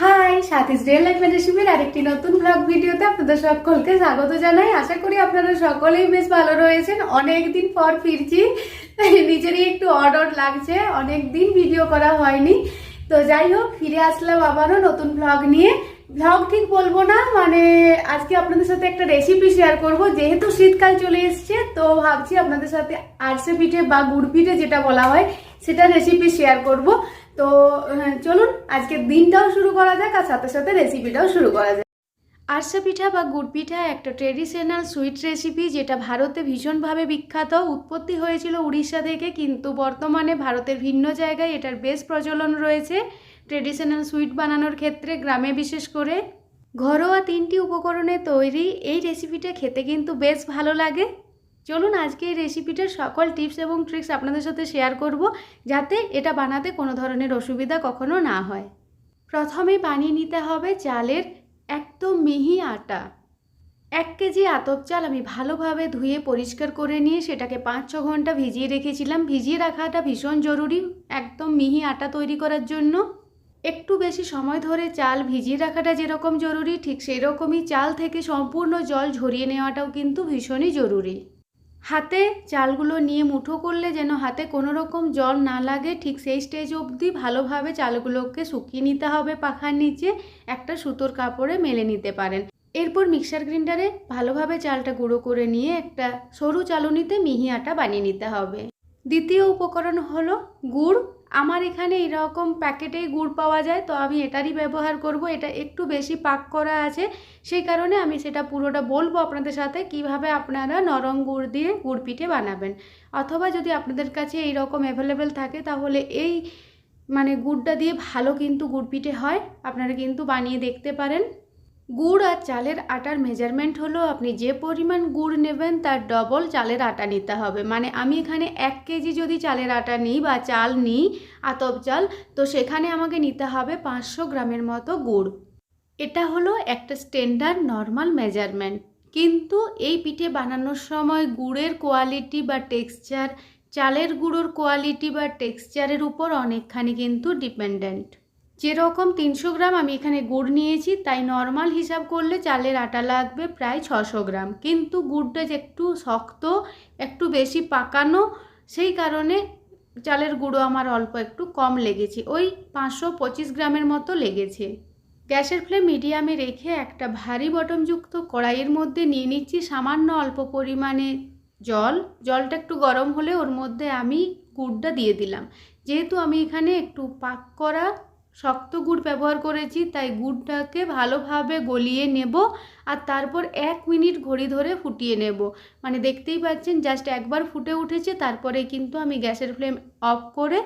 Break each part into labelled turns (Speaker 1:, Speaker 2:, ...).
Speaker 1: High সাথীস real life রেসিপির আরেকটি নতুন ব্লগ ভিডিওতে আপনাদের সকলকে স্বাগত জানাই। আশা করি আপনারা সকলেই বেশ ভালো রয়েছেন। অনেকদিন পর ফিরছি নিজেরই একটু অর্ডার লাগছে। অনেক দিন ভিডিও করা হয়নি। তো যাই হোক, ফিরে আসলাম আবারও নতুন ব্লগ নিয়ে। ব্লগ ঠিক বলব না মানে আজকে আপনাদের সাথে একটা রেসিপি শেয়ার করব। যেহেতু শীতকাল চলে এসছে, তো ভাবছি আপনাদের সাথে আরসে পিঠে বা গুড় পিঠে যেটা বলা হয়, সেটা রেসিপি শেয়ার করব। তো চলুন, আজকের দিনটাও শুরু করা যাক আর সাথে সাথে রেসিপিটাও শুরু করা যাক। আরসা পিঠা বা গুড় পিঠা একটা ট্রেডিশনাল সুইট রেসিপি যেটা ভারতে ভীষণভাবে বিখ্যাত। উৎপত্তি হয়েছিল উড়িষ্যা থেকে, কিন্তু বর্তমানে ভারতের ভিন্ন জায়গায় এটার বেশ প্রচলন রয়েছে। ট্রেডিশনাল সুইট বানানোর ক্ষেত্রে গ্রামে বিশেষ করে। ঘরোয়া তিনটি উপকরণে তৈরি এই রেসিপিটা খেতে কিন্তু বেশ ভালো লাগে। চলুন আজকে এই রেসিপিটার সকল টিপস এবং ট্রিক্স আপনাদের সাথে শেয়ার করব যাতে এটা বানাতে কোনো ধরনের অসুবিধা কখনো না হয়। প্রথমে বানিয়ে নিতে হবে চালের একদম মিহি আটা। এক কেজি আতপ চাল আমি ভালোভাবে ধুয়ে পরিষ্কার করে নিয়ে সেটাকে পাঁচ ছ ঘণ্টা ভিজিয়ে রেখেছিলাম। ভিজিয়ে রাখাটা ভীষণ জরুরি একদম মিহি আটা তৈরি করার জন্য। একটু বেশি সময় ধরে চাল ভিজিয়ে রাখাটা যেরকম জরুরি, ঠিক সেই রকমই চাল থেকে সম্পূর্ণ জল ঝরিয়ে নেওয়াটাও কিন্তু ভীষণই জরুরি। হাতে চালগুলো নিয়ে মুঠো করলে যেন হাতে কোনো রকম জল না লাগে, ঠিক সেই স্টেজ অবধি ভালোভাবে চালগুলোকে শুকিয়ে নিতে হবে পাখার নিচে, একটা সুতোর কাপড়ে মেলে নিতে পারেন। এরপর মিক্সার গ্রিন্ডারে ভালোভাবে চালটা গুঁড়ো করে নিয়ে একটা সরু চালুনিতে মিহি আটা বানিয়ে নিতে হবে। দ্বিতীয় উপকরণ হলো গুড়। আমার এখানে এরকম প্যাকেটেই গুড় পাওয়া যায়, তো আমি এটারই ব্যবহার করব। এটা একটু বেশি পাক করা আছে, সেই কারণে আমি সেটা পুরোটা বলব আপনাদের সাথে, কীভাবে আপনারা নরম গুড় দিয়ে গুড় পিঠে বানাবেন। অথবা যদি আপনাদের কাছে এই রকম অ্যাভেলেবেল থাকে, তাহলে এই মানে গুড়টা দিয়ে ভালো কিন্তু গুড় পিঠে হয়, আপনারা কিন্তু বানিয়ে দেখতে পারেন। গুড় আর চালের আটার মেজারমেন্ট হলো আপনি যে পরিমাণ গুড় নেবেন তার ডবল চালের আটা নিতে হবে। মানে আমি এখানে এক কেজি যদি চালের আটা নিই বা চাল নিই, আতপ চাল, তো সেখানে আমাকে নিতে হবে পাঁচশো গ্রামের মতো গুড়। এটা হলো একটা স্ট্যান্ডার্ড নর্মাল মেজারমেন্ট কিন্তু এই পিঠে বানানোর সময় গুড়ের কোয়ালিটি বা টেক্সচার চালের গুঁড়োর কোয়ালিটি বা টেক্সচারের উপর অনেকখানি কিন্তু ডিপেন্ডেন্ট যেরকম তিনশো গ্রাম আমি এখানে গুড় নিয়েছি, তাই নর্মাল হিসাব করলে চালের আটা লাগবে প্রায় ছশো গ্রাম। কিন্তু গুড়টা যে একটু শক্ত, একটু বেশি পাকানো, সেই কারণে চালের গুঁড়ো আমার অল্প একটু কম লেগেছে। ওই পাঁচশো পঁচিশ গ্রামের মতো লেগেছে। গ্যাসের ফ্লেম মিডিয়ামে রেখে একটা ভারী বটমযুক্ত কড়াইয়ের মধ্যে নিয়ে নিচ্ছি সামান্য অল্প পরিমাণে জল। জলটা একটু গরম হলে ওর মধ্যে আমি গুড়টা দিয়ে দিলাম। যেহেতু আমি এখানে একটু পাক করা শক্ত গুড় ব্যবহার করেছি, তাই গুড়টাকে ভালোভাবে গলিয়ে নেব আর তারপর এক মিনিট ঘড়ি ধরে ফুটিয়ে নেব মানে দেখতেই পাচ্ছেন জাস্ট একবার ফুটে উঠেছে, তারপরে কিন্তু আমি গ্যাসের ফ্লেম অফ করে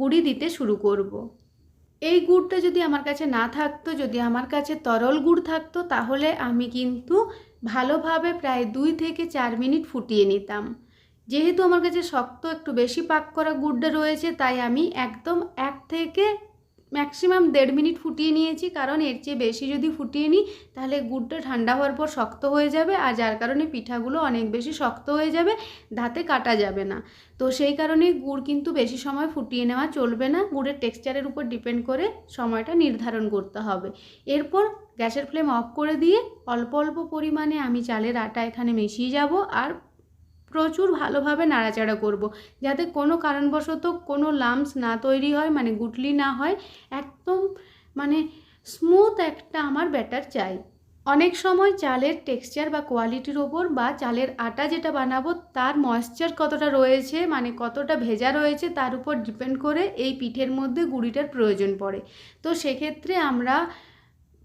Speaker 1: গুড়ি দিতে শুরু করব। এই গুড়টা যদি আমার কাছে না থাকতো, যদি আমার কাছে তরল গুড় থাকতো, তাহলে আমি কিন্তু ভালোভাবে প্রায় দুই থেকে চার মিনিট ফুটিয়ে নিতাম যেহেতু আমার কাছে শক্ত, একটু বেশি পাক করা গুড়টা রয়েছে, তাই আমি একদম এক থেকে ম্যাক্সিমাম দেড় মিনিট ফুটিয়ে নিয়েছি, কারণ এর চেয়ে বেশি যদি ফুটিয়ে নিই, তাহলে গুড়টা ঠান্ডা হওয়ার পর শক্ত হয়ে যাবে আর যার কারণে পিঠাগুলো অনেক বেশি শক্ত হয়ে যাবে, দাঁতে কাটা যাবে না। তো সেই কারণে গুড় কিন্তু বেশি সময় ফুটিয়ে নেওয়া চলবে না, গুড়ের টেক্সচারের উপর ডিপেন্ড করে সময়টা নির্ধারণ করতে হবে। এরপর গ্যাসের ফ্লেম অফ করে দিয়ে অল্প অল্প পরিমাণে আমি চালের আটা এখানে মিশিয়ে যাব আর প্রচুর ভালোভাবে নাড়াচাড়া করব। যাতে কোনো কারণবশত কোনো লামস না তৈরি হয় মানে গুটলি না হয়, একদম মানে স্মুথ একটা আমার ব্যাটার চাই অনেক সময় চালের টেক্সচার বা কোয়ালিটির ওপর বা চালের আটা যেটা বানাবো, তার ময়েশ্চার কতটা রয়েছে মানে কতটা ভেজা রয়েছে, তার উপর ডিপেন্ড করে এই পিঠের মধ্যে গুঁড়িটার প্রয়োজন পড়ে তো সেক্ষেত্রে আমরা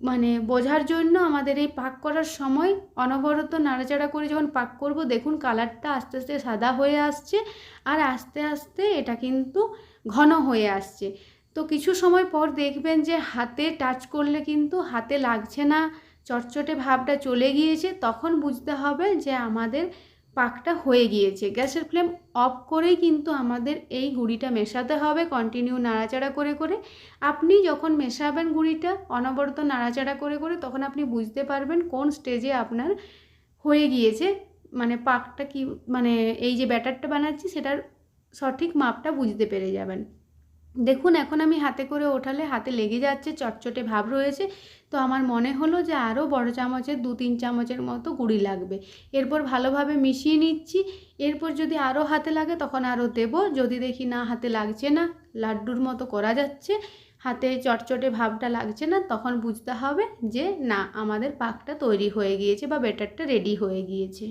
Speaker 1: মানে বোঝার জন্য আমাদের এই পাক করার সময় অনবরত নাড়াচাড়া করে যখন পাক করব, দেখুন কালারটা আস্তে আস্তে সাদা হয়ে আসছে আর আস্তে আস্তে এটা কিন্তু ঘন হয়ে আসছে। তো কিছু সময় পর দেখবেন যে হাতে টাচ করলে কিন্তু হাতে লাগছে না, চটচটে ভাবটা চলে গিয়েছে, তখন বুঝতে হবে যে আমাদের পাকটা হয়ে গিয়েছে। গ্যাসের ফ্লেম অফ করেই কিন্তু আমাদের এই গুঁড়িটা মেশাতে হবে কন্টিনিউ নাড়াচাড়া করে করে। আপনি যখন মেশাবেন গুঁড়িটা, অনবরত নাড়াচাড়া করে করে, তখন আপনি বুঝতে পারবেন কোন স্টেজে আপনার হয়ে গিয়েছে। মানে পাকটা কি মানে এই যে ব্যাটারটা বানাচ্ছি, সেটার সঠিক মাপটা বুঝতে পেরে যাবেন। দেখুন, এখন আমি হাতে করে ওঠালে হাতে লেগে যাচ্ছে, চটচটে ভাব রয়েছে। তো আমার মনে হলো যে আরও বড় চামচের, দু তিন চামচের মতো গুঁড়ি লাগবে। এরপর ভালোভাবে মিশিয়ে নিচ্ছি। এরপর যদি আরও হাতে লাগে তখন আরও দেবো। যদি দেখি না, হাতে লাগছে না, লাড্ডুর মতো করা যাচ্ছে, হাতে চটচটে ভাবটা লাগছে না, তখন বুঝতে হবে যে না, আমাদের পাকটা তৈরি হয়ে গিয়েছে বা ব্যাটারটা রেডি হয়ে গিয়েছে।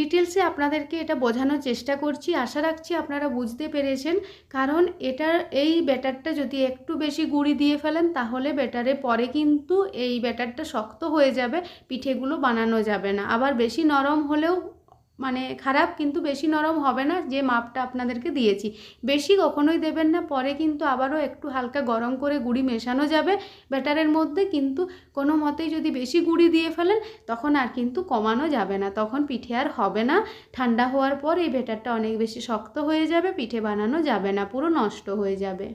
Speaker 1: ডিটেলসে আপনাদেরকে এটা বোঝানোর চেষ্টা করছি। আশা রাখছি আপনারা বুঝতে পেরেছেন। কারণ এটার, এই ব্যাটারটা যদি একটু বেশি গুঁড়ি দিয়ে ফেলেন, তাহলে ব্যাটারে পরে কিন্তু এই ব্যাটারটা শক্ত হয়ে যাবে, পিঠেগুলো বানানো যাবে না। আবার বেশি নরম হলেও মানে খারাপ কিন্তু বেশি নরম হবে না, যে মাপটা আপনাদেরকে দিয়েছি। বেশি কখনোই দেবেন না, পরে কিন্তু আবারও একটু হালকা গরম করে গুঁড়ি মেশানো যাবে। ব্যাটারের মধ্যে কিন্তু কোনো মতেই যদি বেশি গুঁড়ি দিয়ে ফেলেন, তখন আর কিন্তু কমানো যাবে না, তখন পিঠে আর হবে না। ঠান্ডা হওয়ার পর এই ব্যাটারটা অনেক বেশি শক্ত হয়ে যাবে, পিঠে বানানো যাবে না, পুরো নষ্ট হয়ে যাবে।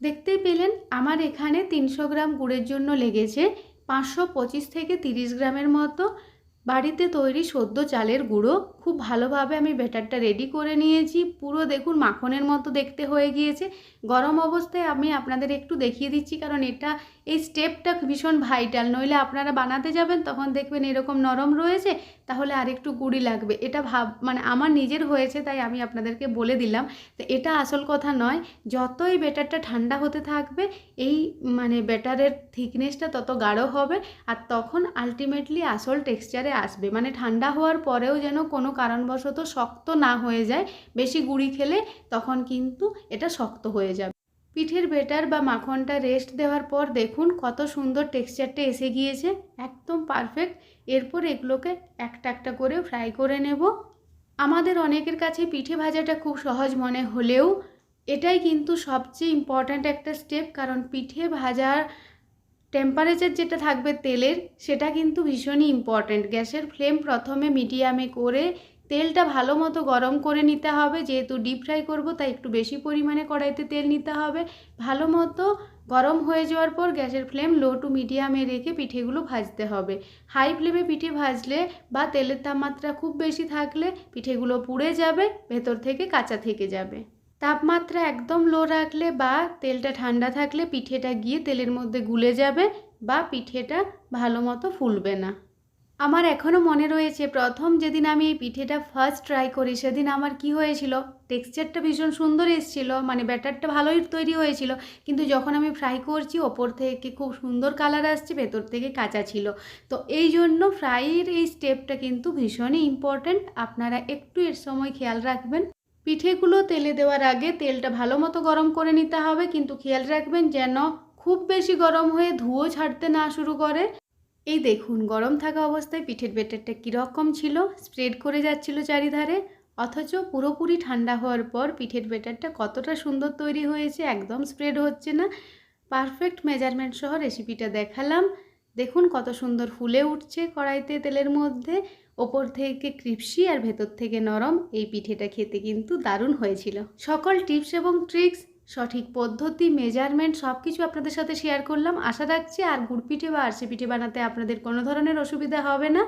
Speaker 1: দেখতেই পেলেন, আমার এখানে তিনশো গ্রাম গুড়ের জন্য লেগেছে পাঁচশো পঁচিশ থেকে তিরিশ গ্রামের মতো। বাড়িতে তৈরি সদ্য চালের গুঁড়ো, খুব ভালোভাবে আমি ব্যাটারটা রেডি করে নিয়েছি। পুরো দেখুন মাখনের মতো দেখতে হয়ে গিয়েছে। গরম অবস্থায় আমি আপনাদের একটু দেখিয়ে দিচ্ছি, কারণ এটা, এই স্টেপটা ভীষণ ভাইটাল নইলে আপনারা বানাতে যাবেন, তখন দেখবেন এরকম নরম রয়েছে, তাহলে আরেকটু গুঁড়ি লাগবে। এটা ভাব মানে আমার নিজের হয়েছে, তাই আমি আপনাদেরকে বলে দিলাম। তো এটা আসল কথা নয়, যতই ব্যাটারটা ঠান্ডা হতে থাকবে, এই মানে ব্যাটারের থিকনেসটা তত গাঢ় হবে, আর তখন আলটিমেটলি আসল টেক্সচারে আসবে। মানে ঠান্ডা হওয়ার পরেও যেন কোনো কারণবশত শক্ত না হয়ে যায়, বেশি গুঁড়ি খেলে তখন কিন্তু এটা শক্ত হয়ে যাবে। পিঠের বেটার বা মাখনটা রেস্ট দেওয়ার পর দেখুন কত সুন্দর টেক্সচারটা এসে গিয়েছে, একদম পারফেক্ট এরপর এগুলোকে একটা একটা করে ফ্রাই করে নেব। আমাদের অনেকের কাছে পিঠে ভাজাটা খুব সহজ মনে হলেও এটাই কিন্তু সবচেয়ে ইম্পর্ট্যান্ট একটা স্টেপ কারণ পিঠে ভাজার টেম্পারেচার যেটা থাকবে তেলের, সেটা কিন্তু ভীষণই ইম্পর্ট্যান্ট গ্যাসের ফ্লেম প্রথমে মিডিয়ামে করে তেলটা ভালো মতো গরম করে নিতে হবে। যেহেতু ডিপ ফ্রাই করব, তাই একটু বেশি পরিমাণে কড়াইতে তেল নিতে হবে। ভালো মতো গরম হয়ে যাওয়ার পর গ্যাসের ফ্লেম লো টু মিডিয়ামে রেখে পিঠেগুলো ভাজতে হবে। হাই ফ্লেমে পিঠে ভাজলে বা তেলের তাপমাত্রা খুব বেশি থাকলে পিঠেগুলো পুড়ে যাবে, ভেতর থেকে কাঁচা থেকে যাবে। তাপমাত্রা একদম লো রাখলে বা তেলটা ঠান্ডা থাকলে পিঠেটা গিয়ে তেলের মধ্যে গুলে যাবে বা পিঠেটা ভালো মতো ফুলবে না। আমার এখনও মনে রয়েছে প্রথম যেদিন আমি এই পিঠেটা ফার্স্ট ট্রাই করি সেদিন আমার কি হয়েছিল? টেক্সচারটা ভীষণ সুন্দর এসেছিল মানে ব্যাটারটা ভালোই তৈরি হয়েছিল, কিন্তু যখন আমি ফ্রাই করছি ওপর থেকে খুব সুন্দর কালার আসছে, ভেতর থেকে কাঁচা ছিল। তো এই জন্য ফ্রাইয়ের এই স্টেপটা কিন্তু ভীষণই ইম্পর্ট্যান্ট আপনারা একটু এর সময় খেয়াল রাখবেন। পিঠেগুলো তেলে দেওয়ার আগে তেলটা ভালো মতো গরম করে নিতে হবে, কিন্তু খেয়াল রাখবেন যেন খুব বেশি গরম হয়ে ধুয়ো ছাড়তে না শুরু করে। এই দেখুন, গরম থাকা অবস্থায় পিঠের বেটারটা কীরকম ছিল, স্প্রেড করে যাচ্ছিল চারিধারে, অথচ পুরোপুরি ঠান্ডা হওয়ার পর পিঠের বেটারটা কতটা সুন্দর তৈরি হয়েছে, একদম স্প্রেড হচ্ছে না। পারফেক্ট মেজারমেন্ট সহ রেসিপিটা দেখালাম। দেখুন কত সুন্দর ফুলে উঠছে কড়াইতে তেলের মধ্যে। ওপর থেকে ক্রিপসি আর ভেতর থেকে নরম, এই পিঠেটা খেতে কিন্তু দারুণ হয়েছিল। সকল টিপস এবং ট্রিক্স, সঠিক পদ্ধতি, মেজারমেন্ট সব কিছু আপনাদের সাথে শেয়ার করলাম। আশা রাখছি আর গুড় পিঠে বা আরসি পিঠে বানাতে আপনাদের কোনো ধরনের অসুবিধা হবে না।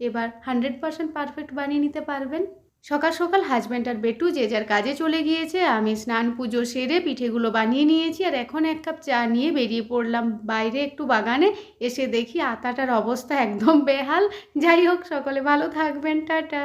Speaker 1: এবার হান্ড্রেড পারসেন্ট পারফেক্ট বানিয়ে নিতে পারবেন। সকাল সকাল হাজব্যান্ড আর বেটু যে যার কাজে চলে গিয়েছে, আমি স্নান পুজো সেরে পিঠেগুলো বানিয়ে নিয়েছি আর এখন এক কাপ চা নিয়ে বেরিয়ে পড়লাম। বাইরে একটু বাগানে এসে দেখি আতাটার অবস্থা একদম বেহাল। যাই হোক, সকলে ভালো থাকবেন, টাটা।